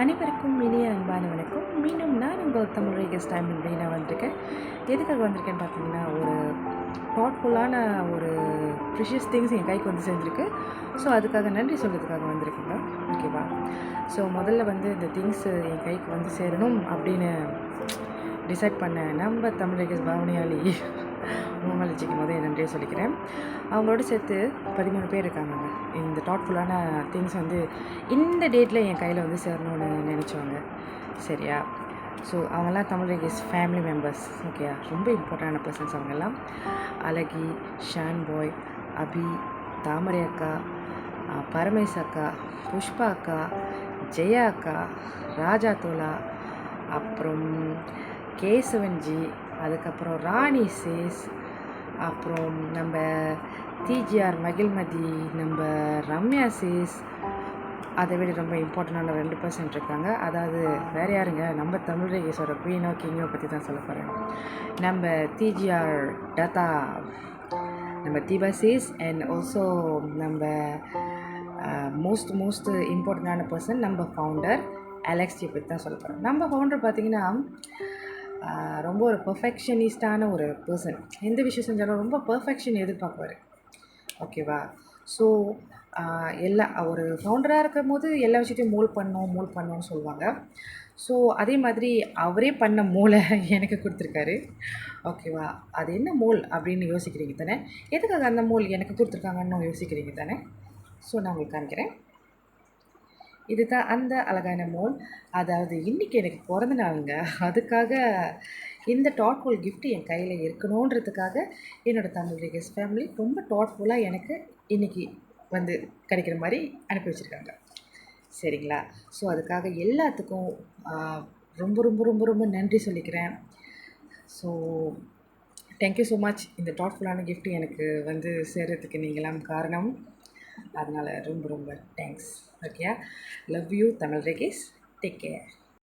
அனைவருக்கும் இனிய அன்பான வணக்கம். மீண்டும் நான் உங்கள் தமிழ் ரேகஸ் டைம் நான் வந்திருக்கேன். எதுக்காக வந்திருக்கேன்னு பார்த்தீங்கன்னா ஒரு தாட்ஃபுல்லான ஒரு ப்ரிஷியஸ் திங்ஸ் என் கைக்கு வந்து சேர்ந்துருக்கு. ஸோ அதுக்காக நன்றி சொல்கிறதுக்காக வந்திருக்கேங்க ஓகேவா ஸோ முதல்ல வந்து இந்த திங்ஸ் என் கைக்கு வந்து சேரணும் அப்படின்னு டிசைட் பண்ண நம்ம தமிழ் ரேகஸ் பாவனையாளி உமாமலச்சிக்கு முதல் போது நன்றியை சொல்லிக்கிறேன். அவங்களோட சேர்த்து பதிமூணு பேர் இருக்காங்கங்க. இந்த தாட்ஃபுல்லான திங்ஸ் வந்து இந்த டேட்டில் என் கையில் வந்து சேரணும்னு நினச்சவங்க. சரியா? ஸோ அவங்கெல்லாம் தமிழ் இஸ் ஃபேமிலி மெம்பர்ஸ் ஓகேயா ரொம்ப இம்பார்ட்டண்டான பர்சன்ஸ் அவங்கெல்லாம். அழகி ஷான் பாய் அபி தாமரை அக்கா பரமேஷ் அக்கா புஷ்பா அக்கா ஜெயா அக்கா ராஜா தோலா அப்புறம் கேசவன்ஜி அதுக்கப்புறம் ராணி சேஸ் அப்புறம் நம்ம டிஜிஆர் மகிழ்மதி நம்ம ரம்யா சேஸ் அதை விட ரொம்ப இம்பார்ட்டண்டான ரெண்டு பர்சன்ட் இருக்காங்க. அதாவது வேறு யாருங்க? நம்ம தமிழ் ரேகேஸோட குயினோ கிங்கோ பற்றி தான் சொல்ல போகிறேன் நம்ம டிஜிஆர் டதா நம்ம தீபா சேஸ் அண்ட் ஆல்சோ நம்ம மோஸ்ட் மோஸ்ட் இம்பார்ட்டண்டான பர்சன் நம்ம ஃபவுண்டர் அலெக்ஸியை பற்றி தான் சொல்ல போகிறோம் நம்ம ஃபவுண்டர் பார்த்திங்கன்னா ரொம்ப ஒரு பர்ஃபெக்ஷனிஸ்டான ஒரு பர்சன் எந்த விஷயம் செஞ்சாலும் ரொம்ப பர்ஃபெக்ஷன் எதிர்பார்க்குவார் ஓகேவா ஸோ எல்லா ஒரு ஃபவுண்டராக இருக்கும் போது எல்லா விஷயத்தையும் மூல் பண்ணோம் மூல் பண்ணோன்னு சொல்லுவாங்க. ஸோ அதே மாதிரி அவரே பண்ண மூளை எனக்கு கொடுத்துருக்காரு. ஓகேவா அது என்ன மூல் அப்படின்னு யோசிக்கிறீங்க தானே? எதுக்காக அந்த மூல் எனக்கு கொடுத்துருக்காங்கன்னு யோசிக்கிறீங்க தானே? ஸோ நான் உங்களுக்கு காமிக்கிறேன். இதுதான் அந்த அழகான மோல் அதாவது இன்றைக்கி எனக்கு பிறந்த நாளுங்க. அதுக்காக இந்த டாட்ஃபுல் கிஃப்ட் என் கையில் இருக்கணுன்றதுக்காக என்னோடய தமிழ் ரேகஸ் ஃபேமிலி ரொம்ப டாட்ஃபுல்லாக எனக்கு இன்றைக்கி வந்து கிடைக்கிற மாதிரி அனுப்பி வச்சுருக்காங்க. சரிங்களா? ஸோ அதுக்காக எல்லாத்துக்கும் ரொம்ப ரொம்ப ரொம்ப ரொம்ப நன்றி சொல்லிக்கிறேன். ஸோ தேங்க்யூ ஸோ மச் இந்த தாட்ஃபுல்லான கிஃப்ட் எனக்கு வந்து சேர்கிறதுக்கு நீங்களாம் காரணம். அதனால் ரொம்ப ரொம்ப தேங்க்ஸ் ஓகேயா love you Tamil Rakesh. Take care